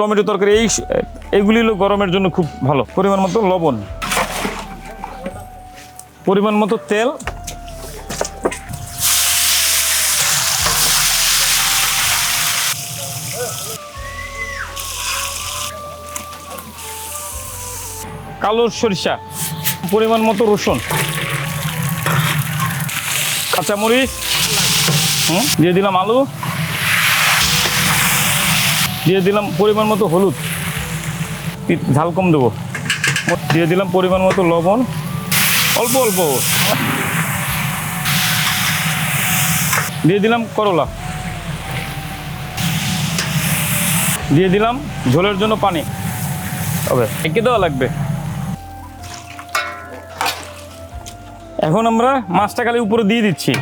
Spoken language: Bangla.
টমেটো তরকারি, এই এইগুলি হলো গরমের জন্য খুব ভালো। পরিমাণ মতো লবণ। পরিমাণ মতো তেল। কালো সরিষা, পরিমাণ মতো রসুন। কাঁচামরিচ। হুম, দিয়ে দিলাম আলু। দিয়ে দিলাম পরিমাণ মতো হলুদ। ঝাল কম দেবো। দিয়ে দিলাম পরিমাণ মতো লবণ। অল্প অল্প। দিয়ে দিলাম করলা। দিয়ে দিলাম ঝোলের জন্য পানি। তবে একে দেওয়া লাগবে। এখন আমরা মাছটা খালি উপরে দিয়ে দিচ্ছি।